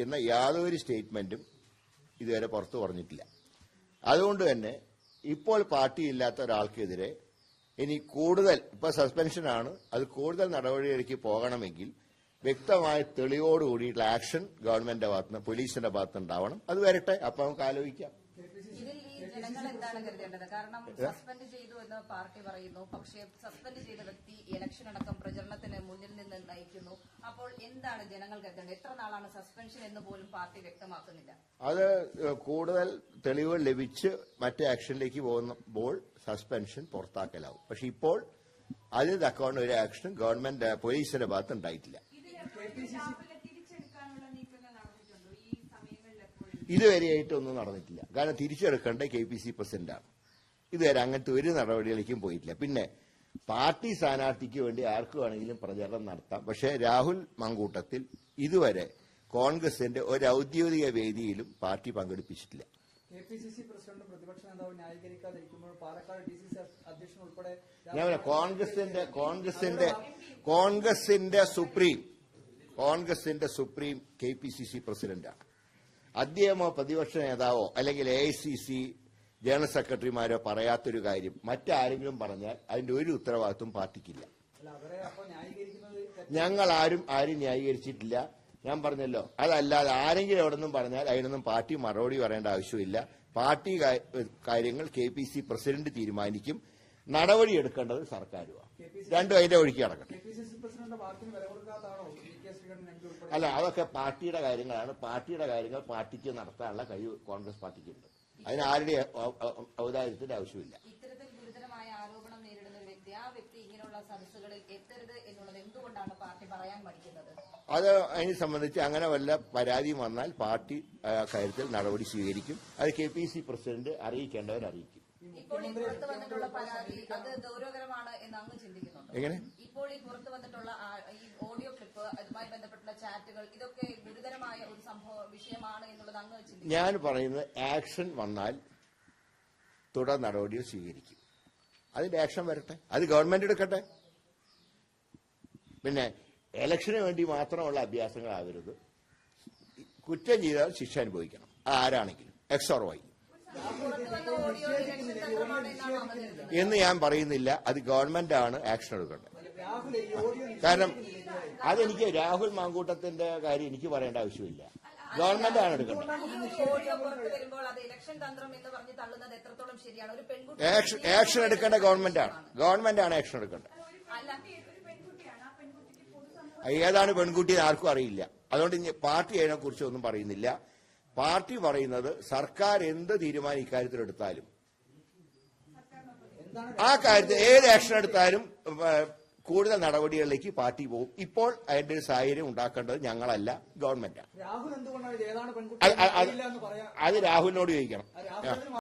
സംബന്ധിക്കുന്ന യാതൊരു സ്റ്റേറ്റ്മെന്റും ഇതുവരെ പുറത്തു പറഞ്ഞിട്ടില്ല. അതുകൊണ്ട് തന്നെ ഇപ്പോൾ പാർട്ടി ഇല്ലാത്ത ഒരാൾക്കെതിരെ ഇനി കൂടുതൽ ഇപ്പൊ സസ്പെൻഷനാണ് അത് കൂടുതൽ നടപടിയിലേക്ക് പോകണമെങ്കിൽ വ്യക്തമായ തെളിവോട് കൂടിയിട്ടുള്ള ആക്ഷൻ ഗവൺമെന്റിന്റെ ഭാഗത്തുനിന്ന് പോലീസിന്റെ ഭാഗത്തുനിന്ന് ഉണ്ടാവണം. അത് വരട്ടെ അപ്പൊ നമുക്ക് ആലോചിക്കാം. ജനങ്ങൾ എന്താണ് കരുതേണ്ടത്? കാരണം സസ്പെൻഡ് ചെയ്തു എന്ന് പാർട്ടി പറയുന്നു പക്ഷേ സസ്പെൻഡ് ചെയ്ത വ്യക്തി ഇലക്ഷൻ എന്താണ് ജനങ്ങൾ കരുതേണ്ടത് എത്ര നാളാണ് സസ്പെൻഷൻ എന്ന് പോലും പാർട്ടി വ്യക്തമാക്കുന്നില്ല. അത് കൂടുതൽ തെളിവുകൾ ലഭിച്ച് മറ്റേ ആക്ഷനിലേക്ക് പോകുമ്പോൾ സസ്പെൻഷൻ പുറത്താക്കലാവും. പക്ഷെ ഇപ്പോൾ അതിന് തക്കവണ്ണ ഒരു ആക്ഷനും ഗവൺമെന്റ് പോലീസിന്റെ ഭാഗത്ത് ഉണ്ടായിട്ടില്ല. ഇതുവരെയായിട്ടൊന്നും നടന്നിട്ടില്ല. കാരണം തിരിച്ചെടുക്കേണ്ട കെ പി സി പ്രസിഡന്റാണ്. ഇതുവരെ അങ്ങനത്തെ ഒരു നടപടികളിലേക്കും പോയിട്ടില്ല. പിന്നെ പാർട്ടി സ്ഥാനാർത്ഥിക്ക് വേണ്ടി ആർക്ക് വേണമെങ്കിലും പ്രചരണം നടത്താം. പക്ഷേ രാഹുൽ മങ്കൂട്ടത്തിൽ ഇതുവരെ കോൺഗ്രസിന്റെ ഒരു ഔദ്യോഗിക വേദിയിലും party പങ്കെടുപ്പിച്ചിട്ടില്ല. K P C C president പ്രതിപക്ഷ നേതാവ് ന്യായീകരിക്കാതിരിക്കുമ്പോൾ പാലക്കാട് ഡി സി സി അധ്യക്ഷൻ ഉൾപ്പെടെ ഞാൻ കോൺഗ്രസിന്റെ കോൺഗ്രസിന്റെ കോൺഗ്രസിന്റെ സുപ്രീം കോൺഗ്രസിന്റെ supreme K P C C പ്രസിഡന്റാണ്. അദ്ദേഹമോ പ്രതിപക്ഷ നേതാവോ അല്ലെങ്കിൽ A I C C general സെക്രട്ടറിമാരോ പറയാത്തൊരു കാര്യം മറ്റാരെങ്കിലും പറഞ്ഞാൽ അതിന്റെ ഒരു ഉത്തരവാദിത്വം പാർട്ടിക്കില്ല. ഞങ്ങൾ ആരും ആരും ന്യായീകരിച്ചിട്ടില്ല. ഞാൻ പറഞ്ഞല്ലോ അതല്ലാതെ ആരെങ്കിലും എവിടെ നിന്നും പറഞ്ഞാൽ അതിനൊന്നും പാർട്ടി മറുപടി പറയേണ്ട ആവശ്യമില്ല. പാർട്ടി കാര്യങ്ങൾ കെ പി സി പ്രസിഡന്റ് തീരുമാനിക്കും. നടപടി എടുക്കേണ്ടത് സർക്കാരുമാണ് രണ്ടും അതിന്റെ ഒഴുക്കി ഉൾപ്പെടെ അല്ല അതൊക്കെ പാർട്ടിയുടെ കാര്യങ്ങളാണ്. പാർട്ടിയുടെ കാര്യങ്ങൾ പാർട്ടിക്ക് നടത്താനുള്ള കഴിവ് കോൺഗ്രസ് പാർട്ടിക്കുണ്ട്. അതിന് ആരുടെ ഔദാര്യത്തിന്റെ ആവശ്യമില്ല. ഇത്തരത്തിൽ ഗുരുതരമായ ആരോപണം നേരിടുന്ന ഒരു വ്യക്തി ആ വ്യക്തി ഇങ്ങനെയുള്ള സദസ്സുകളിൽ എത്തരുത് എന്നുള്ളത് എന്തുകൊണ്ടാണ് പാർട്ടി പറയാൻ അത് അതിനെ സംബന്ധിച്ച് അങ്ങനെ വല്ല പരാതിയും വന്നാൽ പാർട്ടി കാര്യത്തിൽ നടപടി സ്വീകരിക്കും. അത് കെ പി സി പ്രസിഡന്റ് അറിയിക്കേണ്ടവർ അറിയിക്കും. ഇപ്പോൾ ഈ പുറത്തു വന്നിട്ടുള്ള പരാതി അത് ഗൗരവകരമാണ് എന്ന് അങ്ങ് ചിന്തിക്കുന്നുണ്ട്? എങ്ങനെ? ഇപ്പോൾ ഈ പുറത്തു വന്നിട്ടുള്ള ചാറ്റുകൾ ഇതൊക്കെ ഗുരുതരമായ ഒരു സംഭവ വിഷയമാണ് എന്നുള്ളത് അങ്ങ് ഞാൻ പറയുന്നത് ആക്ഷൻ വന്നാൽ തുടർ നടപടികൾ സ്വീകരിക്കും. അതിന്റെ ആക്ഷൻ വരട്ടെ. അത് ഗവൺമെന്റ് എടുക്കട്ടെ. പിന്നെ ഇലക്ഷന് വേണ്ടി മാത്രമുള്ള അഭ്യാസങ്ങളാകരുത് കുറ്റം ചെയ്താൽ ശിക്ഷ അനുഭവിക്കണം. അത് ആരാണെങ്കിലും എക്സ് ഓർ വൈ എന്ന് ഞാൻ പറയുന്നില്ല. അത് ഗവൺമെന്റ് ആണ് ആക്ഷൻ എടുക്കേണ്ടത്. കാരണം അതെനിക്ക് രാഹുൽ മാങ്കൂട്ടത്തിന്റെ കാര്യം എനിക്ക് പറയേണ്ട ആവശ്യമില്ല. ഗവൺമെന്റ് ആണ് എടുക്കേണ്ടത്. ആക്ഷൻ എടുക്കേണ്ട ഗവൺമെന്റ് ആണ്. ഗവൺമെന്റ് ആണ് ആക്ഷൻ എടുക്കേണ്ടത്. ഏതാണ് പെൺകുട്ടി ആർക്കും അറിയില്ല. അതുകൊണ്ട് പാർട്ടി അതിനെ കുറിച്ച് ഒന്നും പറയുന്നില്ല. പാർട്ടി പറയുന്നത് സർക്കാർ എന്ത് തീരുമാനം ഇക്കാര്യത്തിൽ എടുത്താലും ആ കാര്യത്തിൽ ഏത് ആക്ഷൻ എടുത്താലും കൂടുതൽ നടപടികളിലേക്ക് പാർട്ടി പോകും. ഇപ്പോൾ അതിന്റെ ഒരു സാഹചര്യം ഉണ്ടാക്കേണ്ടത് ഞങ്ങളല്ല ഗവൺമെന്റാണ്. അത് രാഹുലിനോട് ചോദിക്കണം.